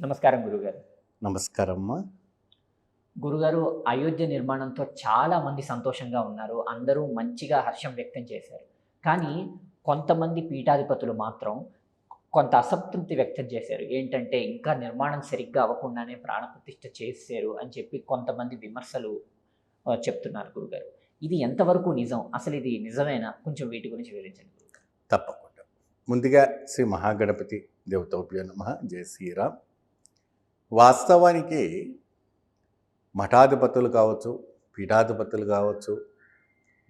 నమస్కారం గురుగారు. నమస్కారం అమ్మా గురుగారు అయోధ్య నిర్మాణంతో చాలా మంది సంతోషంగా ఉన్నారు. అందరూ మంచిగా హర్షం వ్యక్తం చేశారు. కానీ కొంతమంది పీఠాధిపతులు మాత్రం కొంత అసంతృప్తి వ్యక్తం చేశారు. ఏంటంటే ఇంకా నిర్మాణం సరిగ్గా అవ్వకుండానే ప్రాణప్రతిష్ఠ చేశారు అని చెప్పి కొంతమంది విమర్శలు చెప్తున్నారు గురుగారు. ఇది ఎంతవరకు నిజం? అసలు ఇది నిజమేనా? కొంచెం వీటి గురించి వివరించండి తప్పకుండా. ముందుగా శ్రీ మహాగణపతి దేవతోభ్యో నమ. జయ శ్రీరామ్. వాస్తవానికి మఠాధిపతులు కావచ్చు పీఠాధిపతులు కావచ్చు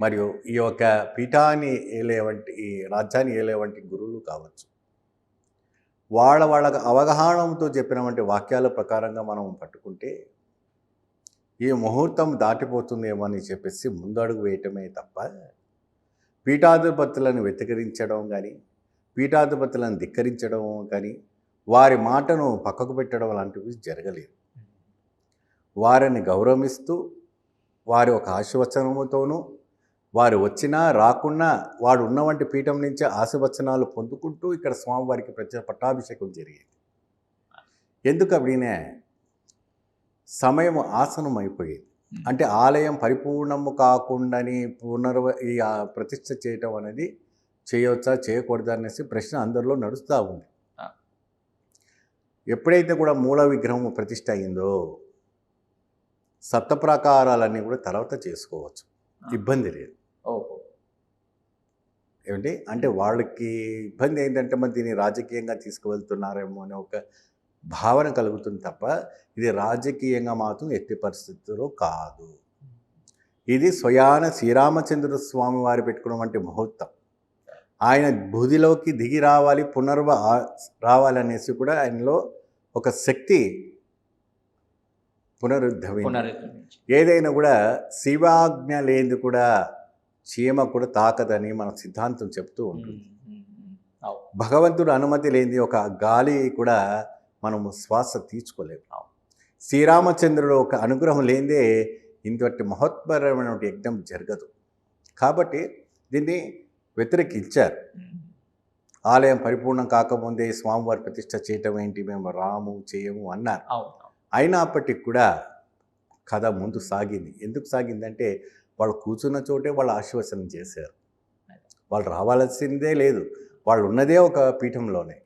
మరియు ఈ యొక్క పీఠాన్ని ఏలేవంటి ఈ రాజ్యాన్ని ఏలేవంటి గురువులు కావచ్చు. వాళ్ళ వాళ్ళ అవగాహనతో చెప్పినటువంటి వాక్యాల ప్రకారంగా మనం పట్టుకుంటే ఈ ముహూర్తం దాటిపోతుందేమో అని చెప్పేసి ముందడుగు వేయటమే తప్ప పీఠాధిపతులను వ్యతికరించడం కానీ పీఠాధిపతులను ధిక్కరించడం కానీ వారి మాటను పక్కకు పెట్టడం లాంటివి జరగలేదు. వారిని గౌరవిస్తూ వారి ఒక ఆశీర్వచనముతోనూ వారు వచ్చినా రాకున్నా వాడు ఉన్నవంటి పీఠం నుంచి ఆశీర్వచనాలు పొందుకుంటూ ఇక్కడ స్వామివారికి ప్రత్యేక పట్టాభిషేకం జరిగేది. ఎందుకు అప్పుడనే సమయం ఆసనం అయిపోయేది అంటే ఆలయం పరిపూర్ణము కాకుండాని పునర్వ ఈ ఆ ప్రతిష్ఠ చేయటం అనేది చేయవచ్చా చేయకూడదా అనేసి ప్రశ్న అందరిలో నడుస్తూ ఉంది. ఎప్పుడైతే కూడా మూల విగ్రహం ప్రతిష్ఠ అయిందో సప్తప్రాకారాలన్నీ కూడా తర్వాత చేసుకోవచ్చు. ఇబ్బంది లేదు. ఏమిటి అంటే వాళ్ళకి ఇబ్బంది ఏంటంటే మరి దీన్ని రాజకీయంగా తీసుకువెళ్తున్నారేమో అనే ఒక భావన కలుగుతుంది తప్ప ఇది రాజకీయంగా మాత్రం ఎట్టి పరిస్థితుల్లో కాదు. ఇది స్వయాన శ్రీరామచంద్ర స్వామి వారు పెట్టుకున్నటువంటి ముహూర్తం. ఆయన బుధిలోకి దిగి రావాలి పునర్వ రావాలనేసి కూడా ఆయనలో ఒక శక్తి పునరుద్ధరించి. ఏదైనా కూడా శివాజ్ఞ లేనిది కూడా చీమ కూడా తాకదని మన సిద్ధాంతం చెప్తూ ఉంటుంది. భగవంతుడు అనుమతి లేనిది ఒక గాలి కూడా మనము శ్వాస తీర్చుకోలేము. శ్రీరామచంద్రుడు ఒక అనుగ్రహం లేనిదే ఇంతటి మహోత్పరమైన యజ్ఞం జరగదు. కాబట్టి దీన్ని వ్యతిరేకించారు. ఆలయం పరిపూర్ణం కాకముందే స్వామివారి ప్రతిష్ట చేయటం ఏంటి? మేము రాము చేయము అన్నారు. అయినప్పటికి కూడా కథ ముందు సాగింది. ఎందుకు సాగిందంటే వాళ్ళు కూర్చున్న చోటే వాళ్ళు ఆశీర్వచనం చేశారు. వాళ్ళు రావాల్సిందే లేదు. వాళ్ళు ఉన్నదే ఒక పీఠంలోనే.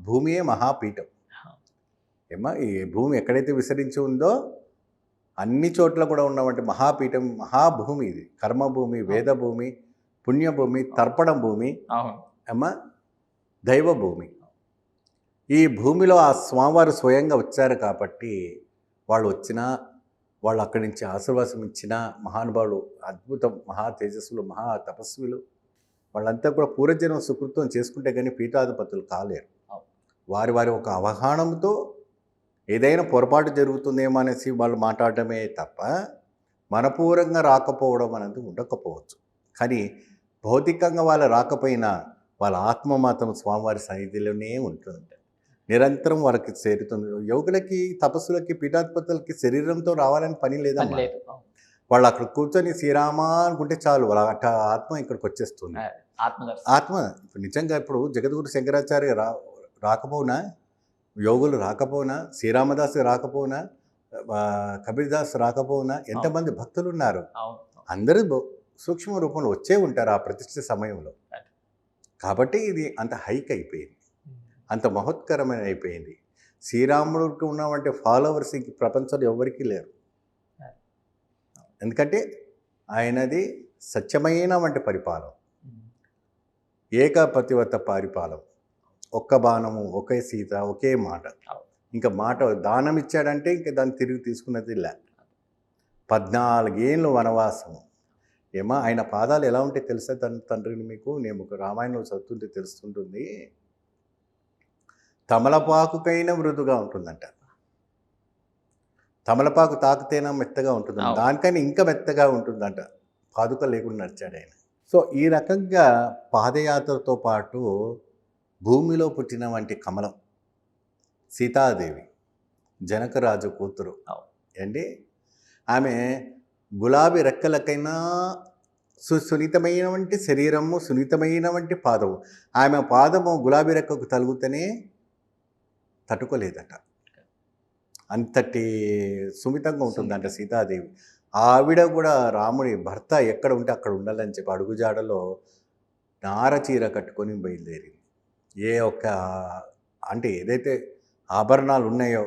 భూమియే మహాపీఠం. ఏమా ఈ భూమి ఎక్కడైతే విస్తరించి ఉందో అన్ని చోట్ల కూడా ఉన్నటువంటి మహాపీఠం మహాభూమి ఇది. కర్మభూమి వేదభూమి పుణ్యభూమి తర్పణం భూమి. అమ్మా దైవభూమి. ఈ భూమిలో ఆ స్వామివారు స్వయంగా వచ్చారు కాబట్టి వాళ్ళు వచ్చినా వాళ్ళు అక్కడి నుంచి ఆశీర్వాసం ఇచ్చిన మహానుభావులు అద్భుతం మహా తేజస్సులు మహా తపస్విలు వాళ్ళంతా కూడా పూర్వజన్మ సుకృతం చేసుకుంటే కానీ పీఠాధిపతులు కాలేరు. వారి వారి ఒక అవగాహనతో ఏదైనా పొరపాటు జరుగుతుందేమో అనేసి వాళ్ళు మాట్లాడటమే తప్ప మనపూర్వంగా రాకపోవడం అనేది ఉండకపోవచ్చు. కానీ భౌతికంగా వాళ్ళు రాకపోయినా వాళ్ళ ఆత్మ మాత్రం స్వామివారి సన్నిధిలోనే ఉంటుంది నిరంతరం వారికి చేరుతుంది. యోగులకి తపస్సులకి పీఠాధిపతులకి శరీరంతో రావాలని పని లేదా. వాళ్ళు అక్కడ కూర్చొని శ్రీరామ అనుకుంటే చాలు. వాళ్ళ అట్ట ఆత్మ ఇక్కడికి వచ్చేస్తుంది. ఆత్మ ఇప్పుడు నిజంగా ఇప్పుడు జగద్గురు శంకరాచార్య రా రాకపోనా? యోగులు రాకపోనా? శ్రీరామదాస్ రాకపోనా? కబీర్దాస్ రాకపోనా? ఎంతమంది భక్తులు ఉన్నారు అందరూ సూక్ష్మ రూపంలో వచ్చే ఉంటారు ఆ ప్రతిష్ఠ సమయంలో. కాబట్టి ఇది అంత హైక్ అయిపోయింది. అంత మహోత్కరమైన అయిపోయింది. శ్రీరాముడికి ఉన్నవంటి ఫాలోవర్స్ ఇంక ప్రపంచంలో ఎవరికీ లేరు. ఎందుకంటే ఆయనది సత్యమైన వంటి పరిపాలన ఏకపతివత పరిపాలన. ఒక్క బాణము ఒకే సీత ఒకే మాట. ఇంకా మాట దానం ఇచ్చాడంటే ఇంకా దాన్ని తిరిగి తీసుకున్నది లే పద్నాలుగేళ్ళు వనవాసము. ఏమా? ఆయన పాదాలు ఎలా ఉంటాయి తెలుసా? తన తండ్రిని మీకు? నేను ఒక రామాయణంలో చదువుతుంటే తెలుస్తుంటుంది. తమలపాకుకైనా మృదుగా ఉంటుందంట. తమలపాకు తాకితేనా మెత్తగా ఉంటుంది. దానికైనా ఇంకా మెత్తగా ఉంటుందంట. పాదుక లేకుండా నడిచాడు ఆయన. సో ఈ రకంగా పాదయాత్రతో పాటు భూమిలో పుట్టిన వంటి కమలం. సీతాదేవి. జనకరాజు కూతురు. ఏంటి? ఆమె గులాబీ రెక్కలకైనా సు సున్నితమైనటువంటి శరీరము సున్నితమైనటువంటి పాదము. ఆమె పాదము గులాబీ రెక్కకు తలుగుతూనే తట్టుకోలేదట. అంతటి సుమితంగా ఉంటుందంట సీతాదేవి. ఆవిడ కూడా రాముడి భర్త ఎక్కడ ఉంటే అక్కడ ఉండాలని చెప్పి అడుగుజాడలో నార చీర కట్టుకొని బయలుదేరింది. ఏ ఒక్క అంటే ఏదైతే ఆభరణాలు ఉన్నాయో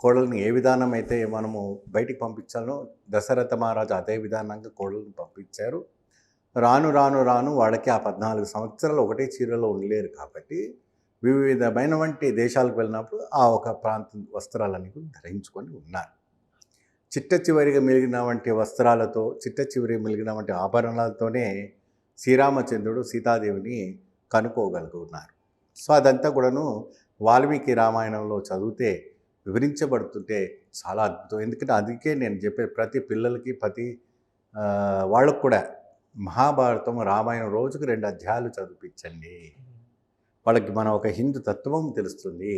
కోడల్ని ఏ విధానం అయితే మనము బయటికి పంపించాలో దశరథ మహారాజు అదే విధానంగా కోడల్ని పంపించారు. రాను రాను రాను వాళ్ళకి ఆ పద్నాలుగు సంవత్సరాలు ఒకటే చీరలో ఉండలేరు కాబట్టి వివిధమైన వంటి దేశాలకు వెళ్ళినప్పుడు ఆ ఒక ప్రాంతం వస్త్రాలని ధరించుకొని ఉన్నారు. చిట్ట చివరిగా మిగిలిన వంటి వస్త్రాలతో చిట్ట చివరి మిలిగిన వంటి ఆభరణాలతోనే శ్రీరామచంద్రుడు సీతాదేవిని కనుక్కోగలుగున్నారు సో అదంతా కూడాను వాల్మీకి రామాయణంలో చదివితే వివరించబడుతుంటే చాలా అద్భుతం. ఎందుకంటే అందుకే నేను చెప్పే ప్రతి పిల్లలకి ప్రతి వాళ్ళకు కూడా మహాభారతం రామాయణం రోజుకు రెండు అధ్యాయాలు చదివించండి వాళ్ళకి మనం ఒక హిందూ తత్వం తెలుస్తుంది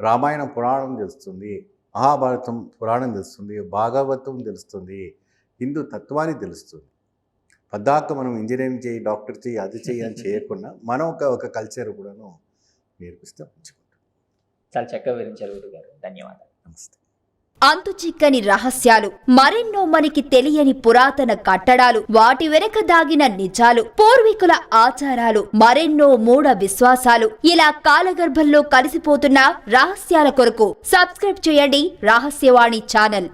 రామాయణ పురాణం తెలుస్తుంది మహాభారతం పురాణం తెలుస్తుంది భాగవతం తెలుస్తుంది హిందూ తత్వాన్ని తెలుస్తుంది. పద్దాక మనం ఇంజనీరింగ్ చేయి డాక్టర్ చేయి అది చేయి అని చేయకుండా మనం ఒక ఒక కల్చర్ కూడాను నేర్పిస్తే మంచిగా చాలా చక్కగా వివరించారు గురుగారు ధన్యవాదాలు. నమస్తే. అంతు చిక్కని రహస్యాలు మరెన్నో మనకి తెలియని పురాతన కట్టడాలు వాటి వెనక దాగిన నిజాలు పూర్వీకుల ఆచారాలు మరెన్నో మూఢ విశ్వాసాలు ఇలా కాలగర్భంలో కలిసిపోతున్న రహస్యాల కొరకు సబ్స్క్రైబ్ చేయండి రహస్యవాణి ఛానల్.